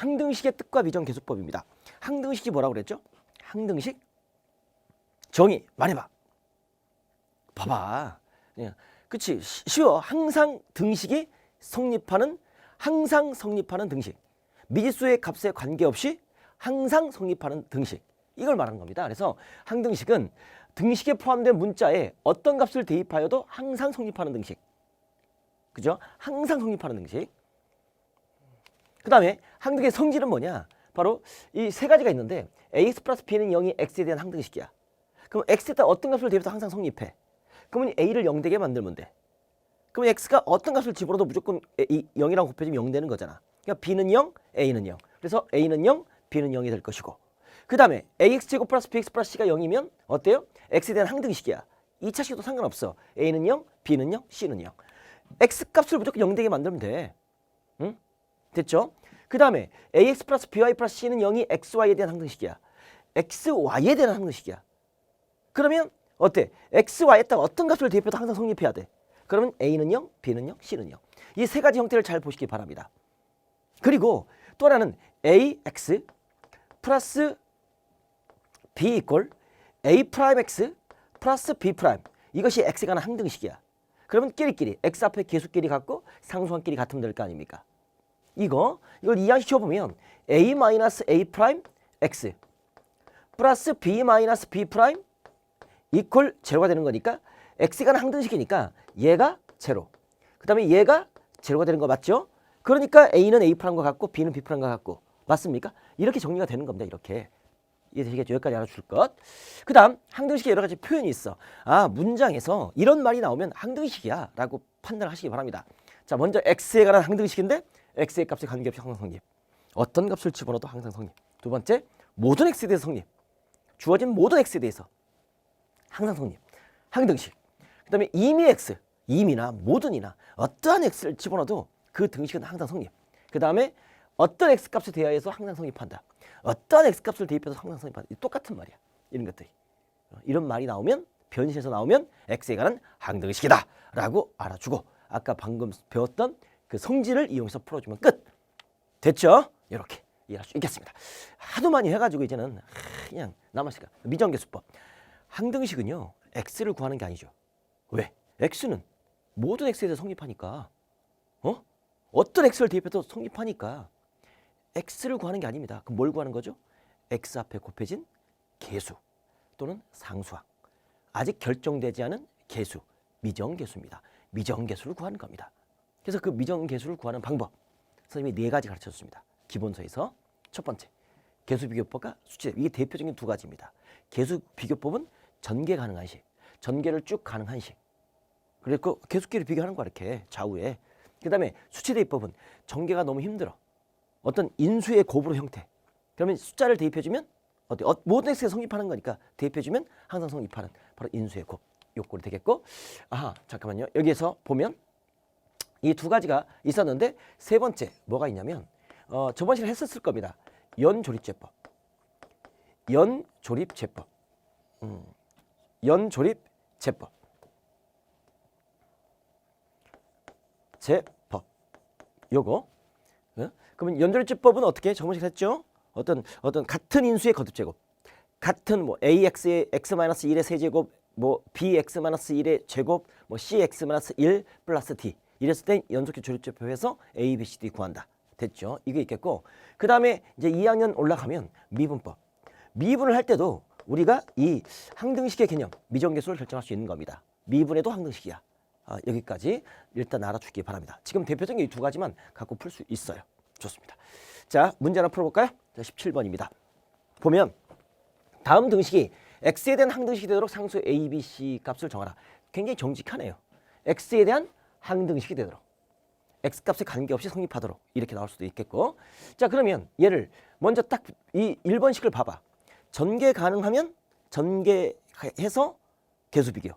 항등식의 뜻과 미정 계수법입니다. 항등식이 뭐라고 그랬죠? 항등식 정의 말해봐. 봐봐. 그냥 그치 쉬- 쉬워. 항상 등식이 성립하는 항상 성립하는 등식. 미지수의 값에 관계없이 항상 성립하는 등식. 이걸 말하는 겁니다. 그래서 항등식은 등식에 포함된 문자에 어떤 값을 대입하여도 항상 성립하는 등식. 그죠? 항상 성립하는 등식. 그 다음에 항등의 성질은 뭐냐? 바로 이 세 가지가 있는데 ax 플러스 b는 0이 x에 대한 항등식이야. 그럼 x에다 어떤 값을 대입해서 항상 성립해. 그러면 a를 0 되게 만들면 돼. 그럼 x가 어떤 값을 집어넣어도 무조건 이 0이랑 곱해지면 0 되는 거잖아. 그러니까 b는 0, a는 0. 그래서 a는 0, b는 0이 될 것이고. 그 다음에 ax 제곱 플러스 bx 플러스 c가 0이면 어때요? x에 대한 항등식이야. 2차 식도 상관없어. a는 0, b는 0, c는 0. x 값을 무조건 0 되게 만들면 돼. 응? 됐죠? 그 다음에 ax 플러스 by 플러스 c는 0이 xy에 대한 항등식이야. xy에 대한 항등식이야. 그러면 어때? xy에다가 어떤 값을 대입해도 항상 성립해야 돼. 그러면 a는 0, b는 0, c는 0. 이 세 가지 형태를 잘 보시기 바랍니다. 그리고 또 하나는 ax 플러스 b 이꼴 a 프라임 x 플러스 b 프라임 이것이 x가 하는 항등식이야. 그러면 끼리끼리 x 앞에 계수끼리 같고 상수항끼리 같으면 될 거 아닙니까? 이거 이걸 이항시켜 보면 a 마이너스 a 프라임 x 플러스 b 마이너스 b 프라임 이퀄 제로가 되는 거니까 x가 항등식이니까 얘가 제로. 그다음에 얘가 제로가 되는 거 맞죠? 그러니까 a는 a 프라임과 같고 b는 b 프라임과 같고 맞습니까? 이렇게 정리가 되는 겁니다. 이렇게 이해되시겠죠? 여기까지 알아줄 것. 그 다음 항등식에 여러 가지 표현이 있어. 아 문장에서 이런 말이 나오면 항등식이야 라고 판단하시기 바랍니다. 자 먼저 x에 관한 항등식인데 x의 값에 관계없이 항상 성립. 어떤 값을 집어넣어도 항상 성립. 두 번째 모든 x에 대해서 성립. 주어진 모든 x에 대해서 항상 성립. 항등식. 그다음에 이미 x, 이미나 모든이나 어떠한 x를 집어넣어도 그 등식은 항상 성립. 그다음에 어떤 x 값에 대하여서 항상 성립한다. 어떠한 x 값을 대입해서 항상 성립한다. 이 똑같은 말이야. 이런 것들이. 어, 이런 말이 나오면 변시에서 나오면 x에 관한 항등식이다라고 알아주고 아까 방금 배웠던 그 성질을 이용해서 풀어주면 끝. 됐죠? 이렇게 이해할 수 있겠습니다. 하도 많이 해가지고 이제는 하, 그냥 남았으니까 미정계수법. 항등식은요 x를 구하는 게 아니죠. 왜? x는 모든 x에 대해서 성립하니까. 어? 어떤 x를 대입해도 성립하니까 x를 구하는 게 아닙니다. 그럼 뭘 구하는 거죠? x 앞에 곱해진 계수 또는 상수항. 아직 결정되지 않은 계수, 미정계수입니다. 미정계수를 구하는 겁니다. 그래서 그 미정계수를 구하는 방법 선생님이 네 가지 가르쳐 줬습니다. 기본서에서 첫 번째 계수 비교법과 수치 이게 대표적인 두 가지입니다. 계수 비교법은 전개 가능한 식, 전개를 쭉 가능한 식. 그리고 계수끼리 비교하는 거야 이렇게 좌우에. 그다음에 수치 대입법은 전개가 너무 힘들어. 어떤 인수의 곱으로 형태. 그러면 숫자를 대입해주면 어때? 어, 모든 x가 성립하는 거니까 대입해주면 항상 성립하는 바로 인수의 곱 요꼴이 되겠고. 아하 잠깐만요. 여기에서 보면 이 두 가지가 있었는데 세 번째 뭐가 있냐면 어, 저번 시간에 했었을 겁니다. 연조립제법. 연조립제법. 음, 연조립제법. 제법. 요거. 어? 그러면 연조립제법은 어떻게 저번 시간에 했죠? 어떤 어떤 같은 인수의 거듭 제곱. 같은 뭐 ax의 x 마이너스 1의 세제곱 뭐 bx 마이너스 1의 제곱 뭐 cx 마이너스 1 플러스 d 이랬을 때 연속계 조립제표에서 a, b, c, d 구한다. 됐죠? 이게 있겠고 그 다음에 이제 2학년 올라가면 미분법. 미분을 할 때도 우리가 이 항등식의 개념, 미정계수를 결정할 수 있는 겁니다. 미분에도 항등식이야. 아, 여기까지 일단 알아주기 바랍니다. 지금 대표적인 이 두 가지만 갖고 풀 수 있어요. 좋습니다. 자, 문제 하나 풀어볼까요? 자, 17번입니다. 보면 다음 등식이 x에 대한 항등식이 되도록 상수 a, b, c 값을 정하라. 굉장히 정직하네요. x에 대한 항등식이 되도록. x 값에 관계없이 성립하도록 이렇게 나올 수도 있겠고. 자, 그러면 얘를 먼저 딱 이 1번식을 봐봐. 전개 가능하면 전개해서 계수 비교.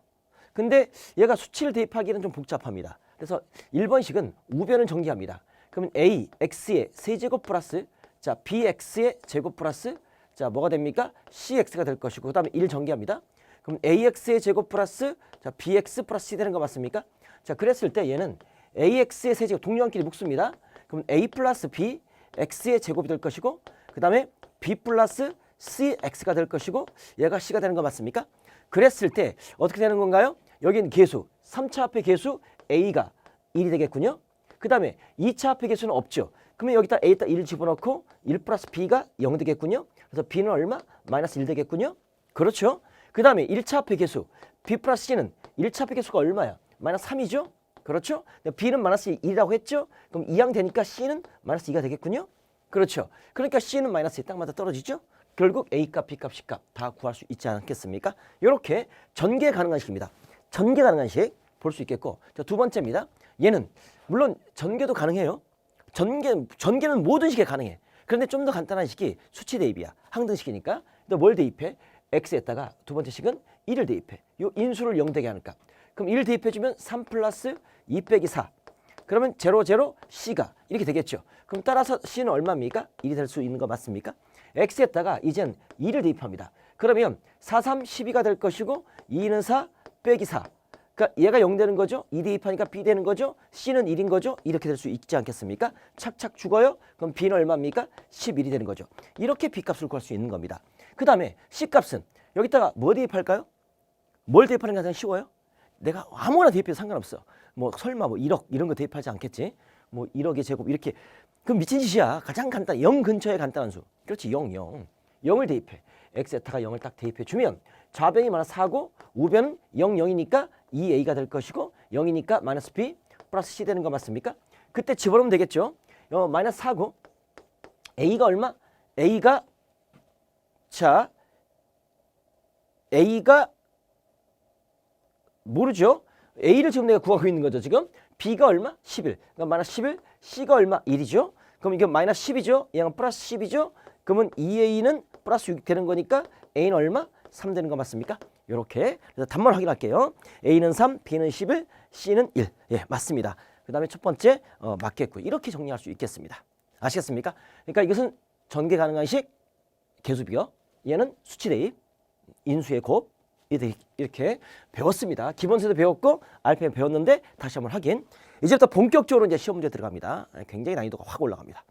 근데 얘가 수치를 대입하기는 좀 복잡합니다. 그래서 1번식은 우변을 전개합니다. 그러면 a, x의 세제곱 플러스 자, bx의 제곱 플러스 자, 뭐가 됩니까? cx가 될 것이고 그 다음에 1 전개합니다. 그럼 ax의 제곱 플러스 자, bx 플러스 c 되는 거 맞습니까? 자, 그랬을 때 얘는 ax의 세제곱 동료한끼리 묶습니다. 그럼 a 플러스 b, x의 제곱이 될 것이고 그 다음에 b 플러스 cx가 될 것이고 얘가 c가 되는 거 맞습니까? 그랬을 때 어떻게 되는 건가요? 여기는 계수 3차 앞에 계수 a가 1이 되겠군요. 그 다음에 2차 앞에 계수는 없죠. 그러면 여기다 a에다 1을 집어넣고 1 플러스 b가 0 되겠군요. 그래서 b는 얼마? 마이너스 1 되겠군요. 그렇죠. 그 다음에 1차 앞에 계수 b 플러스 c는 1차 앞에 계수가 얼마야? 마이너스 3이죠. 그렇죠. b는 마이너스 1이라고 했죠. 그럼 2항 되니까 c는 마이너스 2가 되겠군요. 그렇죠. 그러니까 c는 마이너스 2딱 맞아 떨어지죠. 결국 a 값, b 값, c 값 다 구할 수 있지 않겠습니까? 이렇게 전개 가능한 식입니다. 전개 가능한 식 볼 수 있겠고 자, 두 번째입니다. 얘는 물론 전개도 가능해요. 전개 전개는 모든 식에 가능해. 그런데 좀 더 간단한 식이 수치 대입이야. 항등식이니까. 너 뭘 대입해? X에다가 두 번째 식은 1을 대입해. 요 인수를 0 되게 하는 값. 그럼 1 대입해 주면 3 플러스 2 빼기 4. 그러면 0, 0, c가 이렇게 되겠죠. 그럼 따라서 c는 얼마입니까? 1이 될 수 있는 거 맞습니까? x에다가 이젠 2를 대입합니다. 그러면 4, 3, 12가 될 것이고 2는 4 빼기 4. 그러니까 얘가 0 되는 거죠. 2 대입하니까 b 되는 거죠. c는 1인 거죠. 이렇게 될 수 있지 않겠습니까? 착착 죽어요. 그럼 b는 얼마입니까? 11이 되는 거죠. 이렇게 b 값을 구할 수 있는 겁니다. 그 다음에 c 값은 여기다가 뭐 대입할까요? 뭘 대입하는 게 가장 쉬워요? 내가 아무거나 대입해도 상관없어. 뭐 설마 뭐 1억 이런 거 대입하지 않겠지? 뭐 1억의 제곱 이렇게 그럼 미친 짓이야. 가장 간단 0 근처에 간단한 수. 그렇지 0, 0. 0을 대입해. x에타가 0을 딱 대입해 주면 좌변이 마이너스 4고 우변은 0, 0이니까 2a가 될 것이고 0이니까 마이너스 b 플러스 c 되는 거 맞습니까? 그때 집어넣으면 되겠죠. 어, 마이너스 4고 a가 얼마? a가 자 a가 모르죠. A를 지금 내가 구하고 있는 거죠. 지금 B가 얼마? 11. 그러니까 마이너스 11, C가 얼마? 1이죠. 그럼 이게 마이너스 10이죠. 얘는 플러스 10이죠. 그러면 2A는 플러스 6 되는 거니까 A는 얼마? 3 되는 거 맞습니까? 이렇게 그래서 단말 확인할게요. A는 3, B는 11, C는 1. 예, 맞습니다. 그 다음에 첫 번째 어, 맞겠고 이렇게 정리할 수 있겠습니다. 아시겠습니까? 그러니까 이것은 전개 가능한 식 개수비어 얘는 수치 대입 인수의 곱 이렇게- 배웠습니다. 기본서도 배웠고 RPM 배웠는데 다시 한번 확인. 이제부터 본격적으로 이제 시험 문제 들어갑니다. 굉장히 난이도가 확 올라갑니다.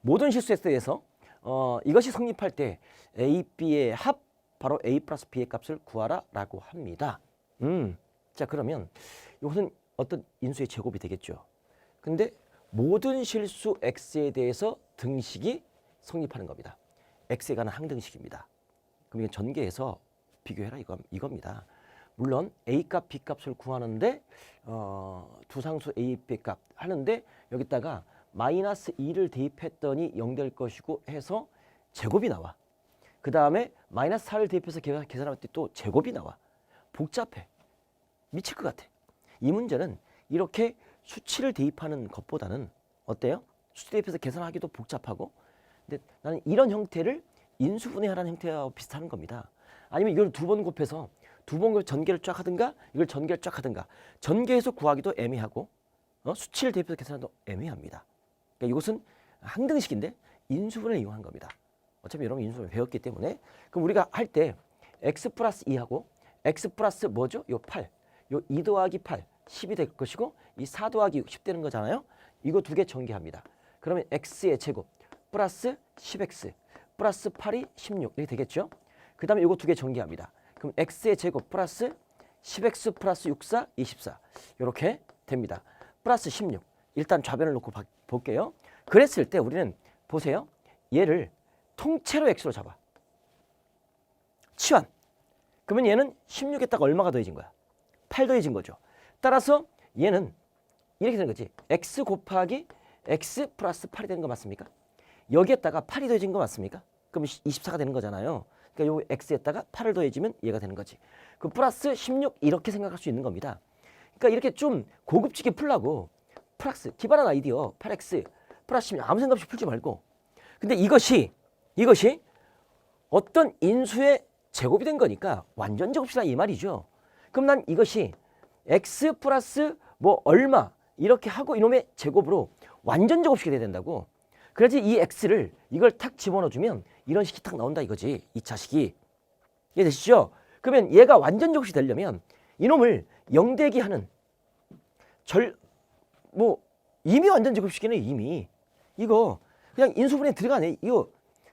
모든 실수에 대해서 어, 이것이 성립할 때 A, B의 합 바로 A 플러스 B의 값을 구하라라고 합니다. 음, 자 그러면 이것은 어떤 인수의 제곱이 되겠죠. 근데 모든 실수 X에 대해서 등식이 성립하는 겁니다. X에 관한 항등식입니다. 그럼 이건 전개해서 비교해라 이거, 이겁니다. 물론 A 값, B 값을 구하는데 어, 두 상수 A, B 값 하는데 여기다가 마이너스 2를 대입했더니 0 될 것이고 해서 제곱이 나와. 그 다음에 마이너스 4를 대입해서 계- 계산할 때 또 제곱이 나와. 복잡해. 미칠 것 같아. 이 문제는 이렇게 수치를 대입하는 것보다는 어때요? 수치 대입해서 계산하기도 복잡하고 근데 나는 이런 형태를 인수분해하라는 형태와 비슷한 겁니다. 아니면 이걸 두 번 곱해서 두 번 전개를 쫙 하든가 이걸 전개를 쫙 하든가 전개해서 구하기도 애매하고 어? 수치를 대입해서 계산하기도 애매합니다. 그러니까 이것은 항등식인데 인수분해를 이용한 겁니다. 어차피 여러분 인수분해 배웠기 때문에 그럼 우리가 할 때 x 플러스 2하고 x 플러스 뭐죠? 요 8, 요 2 더하기 8, 10이 될 것이고 이 4 더하기 6, 10 되는 거잖아요. 이거 두 개 전개합니다. 그러면 x의 제곱 플러스 10x 플러스 8이 16 이렇게 되겠죠? 그 다음에 이거 두 개 전개합니다. 그럼 x의 제곱 플러스 10x 플러스 64, 24 이렇게 됩니다. 플러스 16 일단 좌변을 놓고 봐- 볼게요. 그랬을 때 우리는 보세요. 얘를 통째로 x로 잡아. 치환. 그러면 얘는 16에다가 얼마가 더해진 거야? 8 더해진 거죠. 따라서 얘는 이렇게 되는 거지. x 곱하기 x 플러스 8이 되는 거 맞습니까? 여기에다가 8이 더해진 거 맞습니까? 그럼 24가 되는 거잖아요. 그러니까 요 x에다가 8을 더해주면 얘가 되는 거지. 그 플러스 16 이렇게 생각할 수 있는 겁니다. 그러니까 이렇게 좀 고급지게 풀라고 플러스 기발한 아이디어 8x 플러스 16 아무 생각 없이 풀지 말고 근데 이것이 이것이 어떤 인수의 제곱이 된 거니까 완전 제곱이다 이 말이죠. 그럼 난 이것이 x 플러스 뭐 얼마 이렇게 하고 이놈의 제곱으로 완전 제곱식이 돼야 된다고. 그래야지 이 x를 이걸 탁 집어넣어주면 이런 식이 탁 나온다 이거지. 이 차식이 이해되시죠? 그러면 얘가 완전 제곱이 되려면 이놈을 영대기 하는 절 뭐 이미 완전 제곱식이네 이미 이거 그냥 인수분해 들어가네. 이거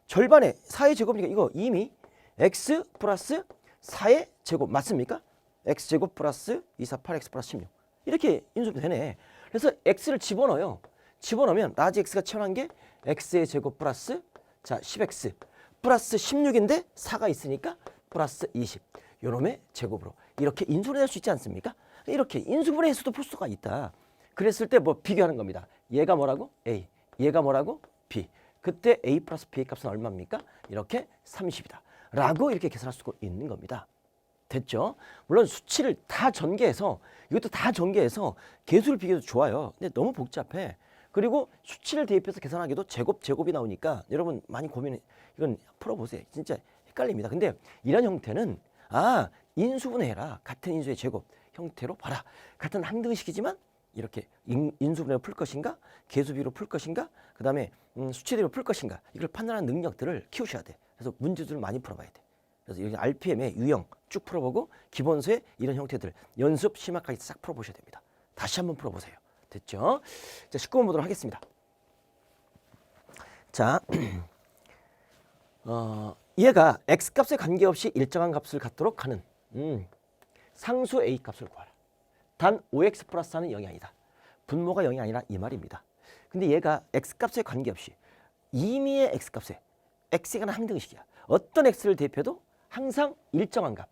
절반에 4의 제곱이니까 이거 이미 x 플러스 4의 제곱 맞습니까? x 제곱 플러스 2, 4, 8x 플러스 16 이렇게 인수분해 되네. 그래서 x를 집어넣어요. 집어넣으면 라지 x가 채워난 게 x의 제곱 플러스 자 10x 플러스 16인데 4가 있으니까 플러스 20 요놈의 제곱으로 이렇게 인수분해 할수 있지 않습니까? 이렇게 인수분해 해서도 풀 수가 있다. 그랬을 때 뭐 비교하는 겁니다. 얘가 뭐라고? A. 얘가 뭐라고? B. 그때 A 플러스 B의 값은 얼마입니까? 이렇게 30이다. 라고 이렇게 계산할 수가 있는 겁니다. 됐죠? 물론 수치를 다 전개해서 이것도 다 전개해서 개수를 비교해도 좋아요. 근데 너무 복잡해. 그리고 수치를 대입해서 계산하기도 제곱 제곱이 나오니까 여러분 많이 고민 이건 풀어보세요. 진짜 헷갈립니다. 근데 이런 형태는 아 인수분해해라 같은 인수의 제곱 형태로 봐라 같은 항등식이지만 이렇게 인, 인수분해로 풀 것인가 개수비로 풀 것인가 그 다음에 음, 수치대로 풀 것인가 이걸 판단하는 능력들을 키우셔야 돼. 그래서 문제들을 많이 풀어봐야 돼. 그래서 여기 RPM의 유형 쭉 풀어보고 기본서의 이런 형태들 연습 심화까지 싹 풀어보셔야 됩니다. 다시 한번 풀어보세요. 됐죠? 자, 19번 보도록 하겠습니다. 자, 어, 얘가 x 값에 관계없이 일정한 값을 갖도록 하는 음, 상수 a 값을 구하라. 단 5x 플러스 4는 0이 아니다. 분모가 0이 아니라 이 말입니다. 근데 얘가 x 값에 관계없이 임의의 x 값에 x가 는 항등식이야. 어떤 x를 대표도 항상 일정한 값,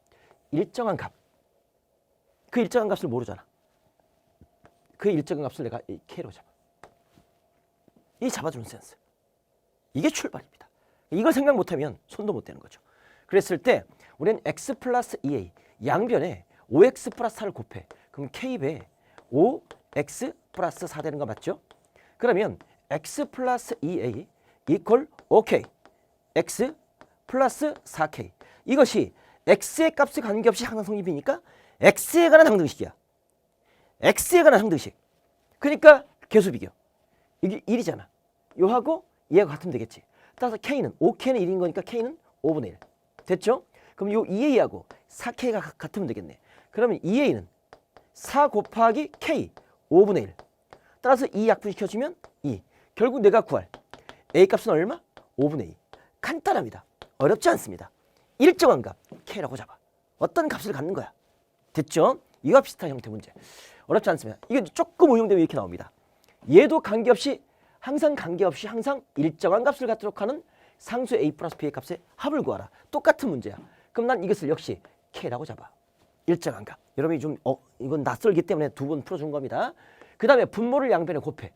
일정한 값. 그 일정한 값을 모르잖아. 그 일정한 값을 내가 이 k로 잡아. 이 잡아주는 센스. 이게 출발입니다. 이걸 생각 못하면 손도 못 대는 거죠. 그랬을 때 우리는 x 플러스 2a 양변에 5x 플러스 4를 곱해. 그럼 k배 5x 플러스 4 되는 거 맞죠? 그러면 x 플러스 2a 이퀄 5k x 플러스 4k 이것이 x의 값에 관계없이 항상 성립이니까 x에 관한 항등식이야. x에 관한 항등식. 그러니까 개수 비교. 이게 1이잖아. 요하고 얘가 같으면 되겠지. 따라서 k는 5k는 1인 거니까 k는 5분의 1. 됐죠? 그럼 요 2a하고 4k가 같으면 되겠네. 그러면 2a는 4 곱하기 k 5분의 1. 따라서 2 약분시켜주면 2. 결국 내가 구할 a 값은 얼마? 5분의 2. 간단합니다. 어렵지 않습니다. 일정한 값 k라고 잡아. 어떤 값을 갖는 거야. 됐죠? 이와 비슷한 형태 문제. 어렵지 않습니다. 이게 조금 응용되면 이렇게 나옵니다. 얘도 관계없이 항상 관계없이 항상 일정한 값을 갖도록 하는 상수 a 플러스 b의 값의 합을 구하라. 똑같은 문제야. 그럼 난 이것을 역시 k라고 잡아. 일정한 값. 여러분이 좀 어, 이건 낯설기 때문에 두 번 풀어준 겁니다. 그 다음에 분모를 양변에 곱해.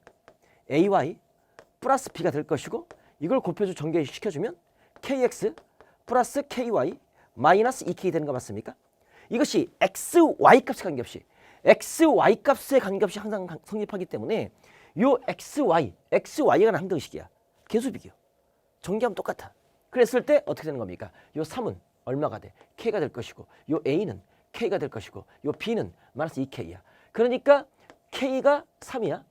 ay 플러스 b가 될 것이고 이걸 곱해서 전개시켜주면 kx 플러스 ky 마이너스 2k 되는 거 맞습니까? 이것이 x, y 값에 관계없이 x, y 값에 관계없이 항상 강- 성립하기 때문에 요 x, y, x, y가 항등식이야. 개수 비교. 전개하면 똑같아. 그랬을 때 어떻게 되는 겁니까? 요 3은 얼마가 돼? k가 될 것이고 요 a는 k가 될 것이고 요 b는 마이너스 2k야. 그러니까 k가 3이야.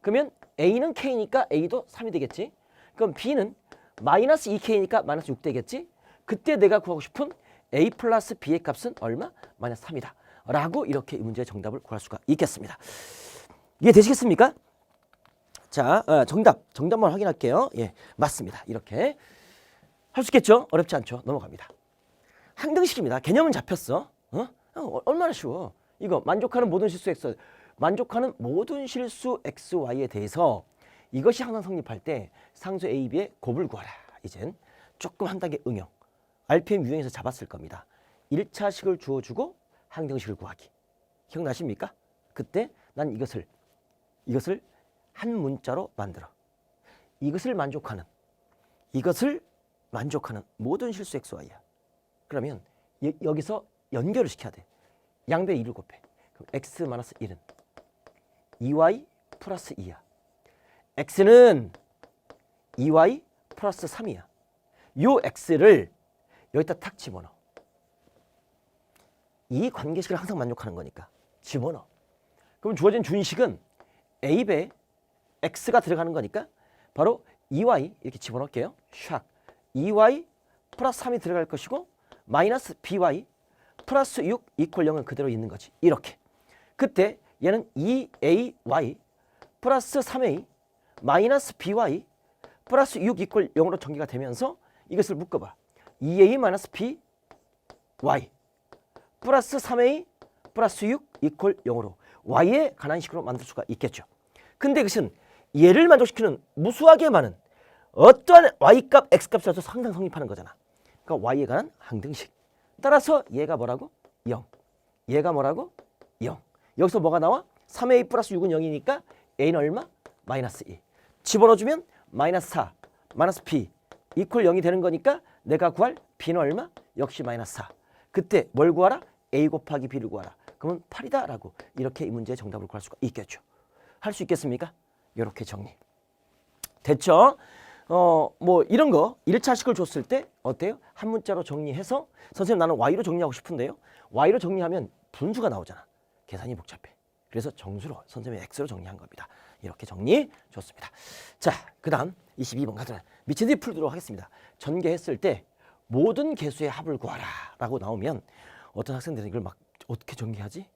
그러면 a는 k니까 a도 3이 되겠지. 그럼 b는 마이너스 2k니까 마이너스 6 되겠지. 그때 내가 구하고 싶은 a 플러스 b의 값은 얼마? 마이너스 3이다. 라고 이렇게 이 문제의 정답을 구할 수가 있겠습니다. 이해되시겠습니까? 자, 어, 정답, 정답만 확인할게요. 예, 맞습니다. 이렇게 할 수 있겠죠? 어렵지 않죠? 넘어갑니다. 항등식입니다. 개념은 잡혔어. 어? 어, 얼마나 쉬워. 이거 만족하는 모든 실수 x, 만족하는 모든 실수 x, y에 대해서 이것이 항상 성립할 때 상수 a, b의 곱을 구하라. 이젠 조금 한 단계 응용. RPM 유형에서 잡았을 겁니다. 1차식을 주어주고 항등식을 구하기. 기억나십니까? 그때 난 이것을 이것을 한 문자로 만들어. 이것을 만족하는 이것을 만족하는 모든 실수 x, y야. 그러면 여, 여기서 연결을 시켜야 돼. 양배 2를 곱해. 그럼 x 마이너스 1은 2y 플러스 2야. x는 2y 플러스 3이야. 요 x를 여기다 탁 집어넣어. 이 관계식을 항상 만족하는 거니까 집어넣어. 그럼 주어진 준식은 a배 x가 들어가는 거니까 바로 2y 이렇게 집어넣을게요. 샥. 2y 플러스 3이 들어갈 것이고 마이너스 by 플러스 6 이퀄 0은 그대로 있는 거지. 이렇게. 그때 얘는 2ay 플러스 3a 마이너스 by 플러스 6 이퀄 0으로 전개가 되면서 이것을 묶어봐. 2a 마이너스 b y 플러스 3a 플러스 6 이퀄 0으로 y에 관한 식으로 만들 수가 있겠죠. 근데 그것은 얘를 만족시키는 무수하게 많은 어떠한 y값, x값이라도 항상 성립하는 거잖아. 그러니까 y에 관한 항등식. 따라서 얘가 뭐라고? 0. 얘가 뭐라고? 0. 여기서 뭐가 나와? 3a 플러스 6은 0이니까 a는 얼마? 마이너스 2. 집어넣어주면 마이너스 4, 마이너스 b 이퀄 0이 되는 거니까 내가 구할 b는 얼마? 역시 마이너스 4. 그때 뭘 구하라? a 곱하기 b를 구하라. 그러면 8이다 라고 이렇게 이 문제의 정답을 구할 수가 있겠죠. 할 수 있겠습니까? 이렇게 정리. 됐죠? 어, 뭐 이런 거 1차식을 줬을 때 어때요? 한 문자로 정리해서 선생님 나는 y로 정리하고 싶은데요. y로 정리하면 분수가 나오잖아. 계산이 복잡해. 그래서 정수로 선생님이 x로 정리한 겁니다. 이렇게 정리 좋습니다. 자, 그다음 22번 가자. 미친 듯이 풀도록 하겠습니다. 전개했을 때 모든 개수의 합을 구하라라고 나오면 어떤 학생들은 이걸 막 어떻게 전개하지?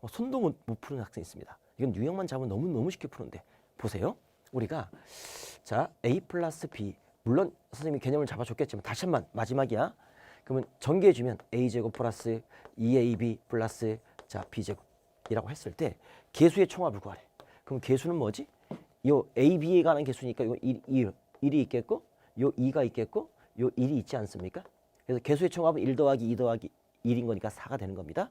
어, 손도 못, 못 푸는 학생이 있습니다. 이건 유형만 잡으면 너무 너무 쉽게 푸는데 보세요. 우리가 자 a 플러스 b 물론 선생님이 개념을 잡아줬겠지만 다시 한 번 마지막이야. 그러면 전개해주면 a 제곱 플러스 2ab 플러스 자 b 제곱이라고 했을 때 개수의 총합을 구하래. 그럼 개수는 뭐지? 요 a, b에 관한 개수니까 이거 1, 1, 1이 있겠고 요 2가 있겠고 요 1이 있지 않습니까? 그래서 개수의 총합은 1 더하기 2 더하기 1인 거니까 4가 되는 겁니다.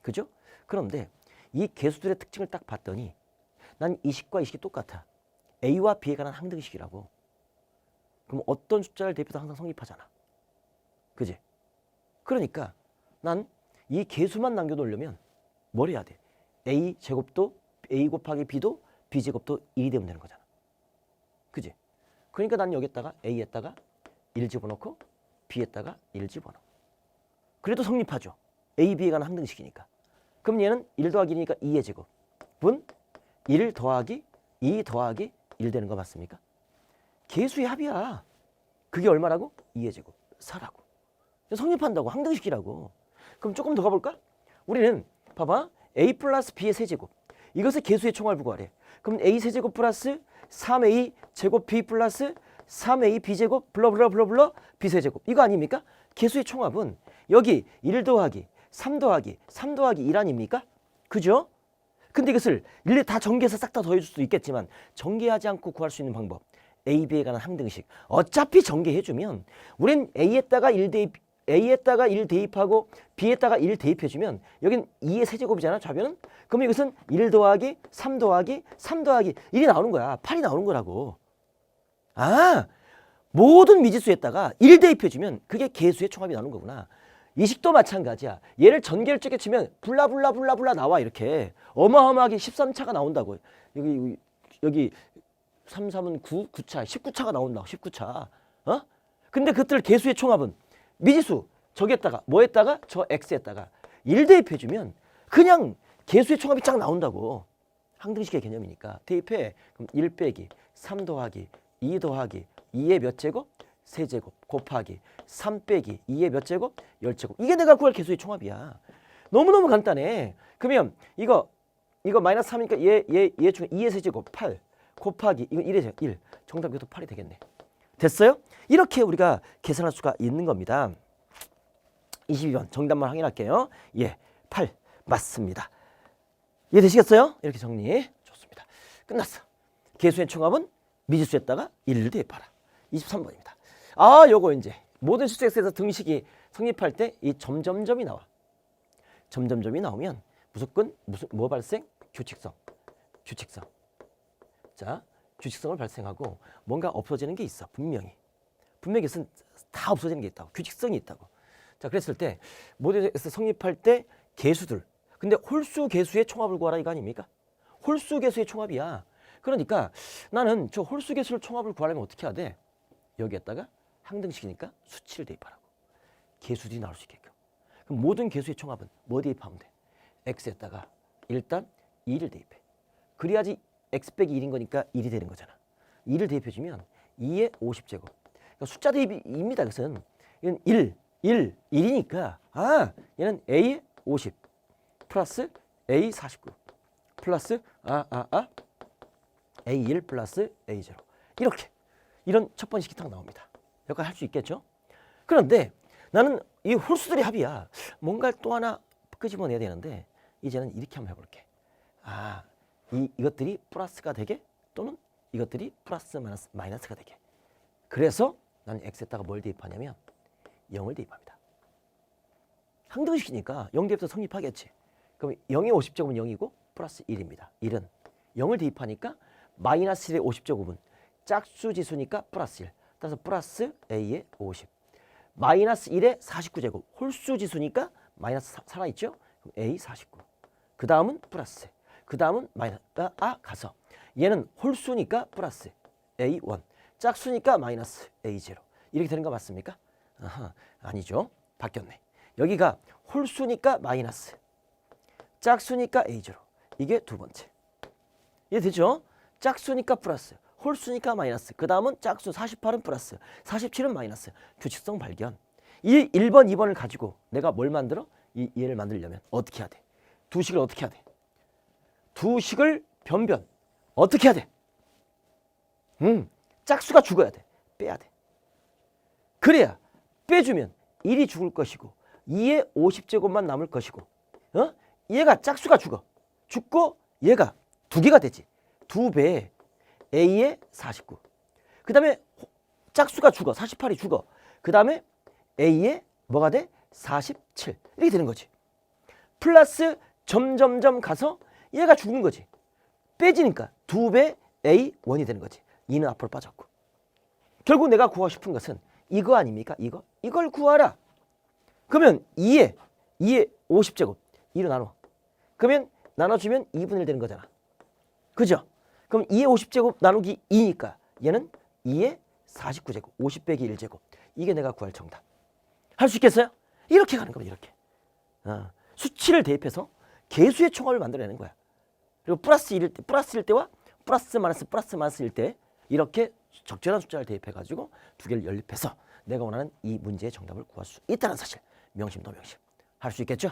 그죠? 그런데 이 개수들의 특징을 딱 봤더니 난 이식과 이식이 똑같아. A와 B에 관한 항등식이라고. 그럼 어떤 숫자를 대입해도 항상 성립하잖아. 그지? 그러니까 난 이 개수만 남겨놓으려면 뭘 해야 돼? A 제곱도 A 곱하기 B도 B 제곱도 1이 되면 되는 거잖아. 그지? 그러니까 난 여기에다가 A에다가 1 집어넣고 B에다가 1 집어넣어. 그래도 성립하죠. A, B에 관한 항등식이니까. 그럼 얘는 1 더하기 2니까 2의 제곱 분 1 더하기 2 더하기 1 되는 거 맞습니까? 개수의 합이야. 그게 얼마라고? 2의 제곱. 4라고. 성립한다고. 항등식이라고. 그럼 조금 더 가볼까? 우리는 봐봐. a 플러스 b의 세제곱. 이것을 개수의 총합을 구하래. 그럼 a 세제곱 플러스 3a 제곱 b 플러스 3a b제곱 블러블러 블러블러 b 세제곱. 이거 아닙니까? 개수의 총합은 여기 1 더하기 3 더하기 3 더하기 1 아닙니까? 그죠? 근데 이것을 일일이 다 전개해서 싹 다 더해줄 수도 있겠지만 전개하지 않고 구할 수 있는 방법 A, B에 관한 항등식. 어차피 전개해주면 우린 A에다가 1 대입 A에다가 1 대입하고 B에다가 1 대입해주면 여긴 2의 세제곱이잖아 좌변은? 그럼 이것은 1 더하기 3 더하기 3 더하기 1이 나오는 거야. 8이 나오는 거라고. 아! 모든 미지수에다가 1 대입해주면 그게 개수의 총합이 나오는 거구나 이식도 마찬가지야. 얘를 전개를 쪼개 치면 블라블라 블라블라 나와 이렇게 어마어마하게 13차가 나온다고. 여기 여기 3, 3은 9, 9차, 19차가 나온다고. 19차. 어? 근데 그들 개수의 총합은 미지수 저기에다가 뭐에다가 저 x에다가 1 대입해 주면 그냥 개수의 총합이 쫙 나온다고. 항등식의 개념이니까. 대입해. 그럼 1 빼기 3 더하기 2 더하기 2의 몇 제곱? 세제곱 곱하기 3 빼기 2의 몇 제곱? 10제곱. 이게 내가 구할 개수의 총합이야. 너무너무 간단해. 그러면 이거 이거 마이너스 3이니까 얘 얘 얘 중에 2의 세제곱 8 곱하기 이거 1의 제곱 1. 정답 이것도 8이 되겠네. 됐어요? 이렇게 우리가 계산할 수가 있는 겁니다. 22번 정답만 확인할게요. 예, 8 맞습니다. 이해되시겠어요? 이렇게 정리. 좋습니다. 끝났어. 개수의 총합은 미지수에다가 1을 대입하라. 23번입니다. 아, 요거 이제 모든 수식에서 등식이 성립할 때 이 점점점이 나와. 점점점이 나오면 무조건 무슨 뭐 발생? 규칙성. 규칙성. 자, 규칙성을 발생하고 뭔가 없어지는 게 있어. 분명히. 분명히 다 없어지는 게 있다고. 규칙성이 있다고. 자, 그랬을 때 모델에서 성립할 때 개수들. 근데 홀수 개수의 총합을 구하라 이거 아닙니까? 홀수 개수의 총합이야. 그러니까 나는 저 홀수 개수를 총합을 구하려면 어떻게 해야 돼? 여기에다가 항등식이니까 수치를 대입하라고. 개수들이 나올 수 있게끔. 그럼 모든 개수의 총합은 뭐 대입하면 돼? x에다가 일단 2를 대입해. 그래야지 x 빼기 1인 거니까 1이 되는 거잖아. 2를 대입해주면 2의 50제곱. 그러니까 숫자 대입입니다. 그것은 이건 1, 1, 1이니까 아 얘는 a 50 플러스 a 49 플러스 아아아 a 1 플러스 a 0 이렇게 이런 첫 번째 식탁 나옵니다. 여기까지 할수 있겠죠? 그런데 나는 이 홀수들의 합이야. 뭔가 또 하나 끄집어내야 되는데 이제는 이렇게 한번 해볼게. 아, 이, 이것들이 플러스가 되게 또는 이것들이 플러스 마이너스, 마이너스가 되게. 그래서 나는 x에다가 뭘 대입하냐면 0을 대입합니다. 항등식이니까 0 대입해서 성립하겠지. 그럼 0의 50제곱은 0이고 플러스 1입니다. 1은 0을 대입하니까 마이너스 1의 50제곱은 짝수 지수니까 플러스 1. 따라서 플러스 a의 50. 마이너스 1의 49제곱 홀수 지수니까 마이너스 사- 살아있죠? 그럼 a 49. 그 다음은 플러스. 그 다음은 마이너스 아 가서 얘는 홀수니까 플러스 a 1. 짝수니까 마이너스 a 0. 이렇게 되는 거 맞습니까? 아하, 아니죠. 바뀌었네. 여기가 홀수니까 마이너스. 짝수니까 a0. 이게 두 번째. 이해되죠? 짝수니까 플러스, 홀수니까 마이너스. 그 다음은 짝수 48은 플러스, 47은 마이너스. 규칙성 발견. 이 1번, 2번을 가지고 내가 뭘 만들어? 이 얘를 만들려면 어떻게 해야 돼? 두 식을 어떻게 해야 돼? 두 식을 변변. 어떻게 해야 돼? 음, 짝수가 죽어야 돼. 빼야 돼. 그래야 빼주면 1이 죽을 것이고 2의 50제곱만 남을 것이고 어? 얘가 짝수가 죽어. 죽고 얘가 두 개가 되지. 두 배에 A의 49. 그 다음에 짝수가 죽어. 48이 죽어. 그 다음에 A의 뭐가 돼? 47. 이렇게 되는 거지. 플러스 점점점 가서 얘가 죽은 거지. 빼지니까 두배 A 1이 되는 거지. 2는 앞으로 빠졌고. 결국 내가 구하고 싶은 것은 이거 아닙니까? 이거? 이걸 구하라. 그러면 2에 2에 50제곱 2로 나눠. 그러면 나눠주면 2분의 1 되는 거잖아. 그죠? 그럼 2의 50제곱 나누기 2니까 얘는 2의 49제곱 50 빼기 1제곱 이게 내가 구할 정답. 할 수 있겠어요? 이렇게 가는 겁니다. 이렇게. 어, 수치를 대입해서 개수의 총합을 만들어내는 거야. 그리고 플러스 1일 때, 플러스일 때와 플러스 마이너스 플러스 마이너스일 때 이렇게 적절한 숫자를 대입해 가지고 두 개를 연립해서 내가 원하는 이 문제의 정답을 구할 수 있다는 사실 명심도 명심 할 수 있겠죠?